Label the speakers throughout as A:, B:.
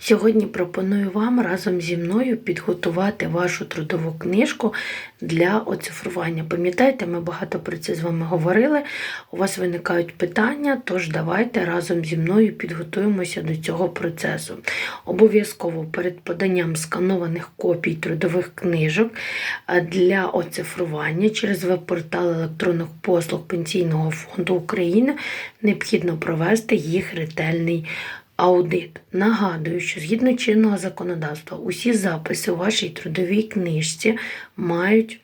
A: Сьогодні пропоную вам разом зі мною підготувати вашу трудову книжку для оцифрування. Пам'ятаєте, ми багато про це з вами говорили. У вас виникають питання, тож давайте разом зі мною підготуємося до цього процесу. Обов'язково перед поданням сканованих копій трудових книжок е, для оцифрування через веб-портал електронних послуг Пенсійного фонду України необхідно провести їх ретельний аудит. Нагадую, що згідно чинного законодавства, усі записи у вашій трудовій книжці мають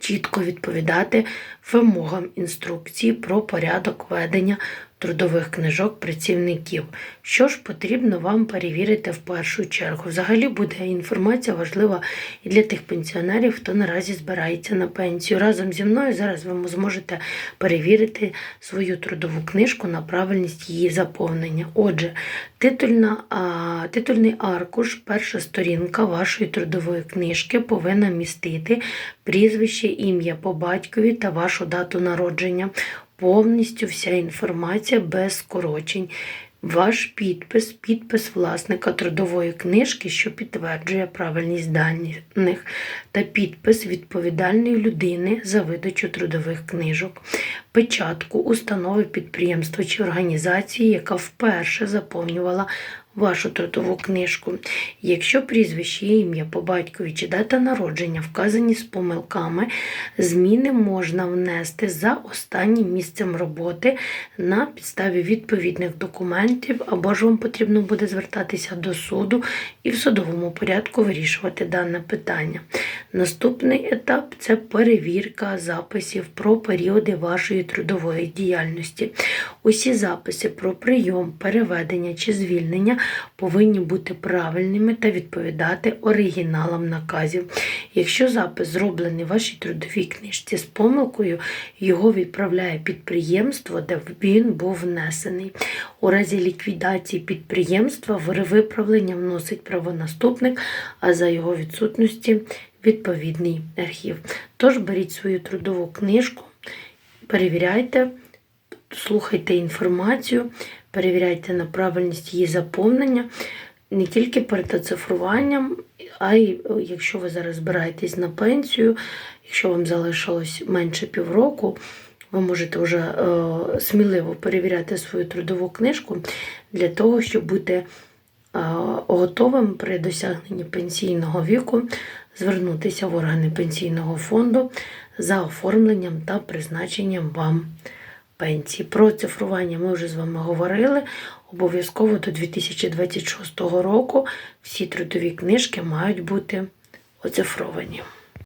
A: чітко відповідати вимогам інструкції про порядок ведення трудових книжок працівників. Що ж потрібно вам перевірити в першу чергу? Взагалі буде інформація важлива і для тих пенсіонерів, хто наразі збирається на пенсію. Разом зі мною зараз ви зможете перевірити свою трудову книжку на правильність її заповнення. Отже, титульна, а, титульний аркуш, перша сторінка вашої трудової книжки повинна містити прізвище, ім'я по батькові та вашу дату народження. Повністю вся інформація без скорочень. Ваш підпис, підпис власника трудової книжки, що підтверджує правильність даних, та підпис відповідальної людини за видачу трудових книжок, печатку установи підприємства чи організації, яка вперше заповнювала вашу трудову книжку. Якщо прізвище, ім'я по батькові чи дата народження вказані з помилками, зміни можна внести за останнім місцем роботи на підставі відповідних документів, або ж вам потрібно буде звертатися до суду і в судовому порядку вирішувати дане питання. Наступний етап це перевірка записів про періоди вашої трудової діяльності. Усі записи про прийом, переведення чи звільнення повинні бути правильними та відповідати оригіналам наказів. Якщо запис зроблений в вашій трудовій книжці з помилкою, його відправляє підприємство, де він був внесений. У разі ліквідації підприємства виправлення вносить правонаступник, а за його відсутності відповідний архів. Тож беріть свою трудову книжку, перевіряйте, слухайте інформацію, перевіряйте на правильність її заповнення. Не тільки перед оцифруванням, а й якщо ви зараз збираєтесь на пенсію, якщо вам залишилось менше півроку, ви можете вже е, сміливо перевіряти свою трудову книжку для того, щоб бути е, готовим при досягненні пенсійного віку звернутися в органи пенсійного фонду за оформленням та призначенням вам пенсії. Про цифрування ми вже з вами говорили. Обов'язково до 2026 року всі трудові книжки мають бути оцифровані.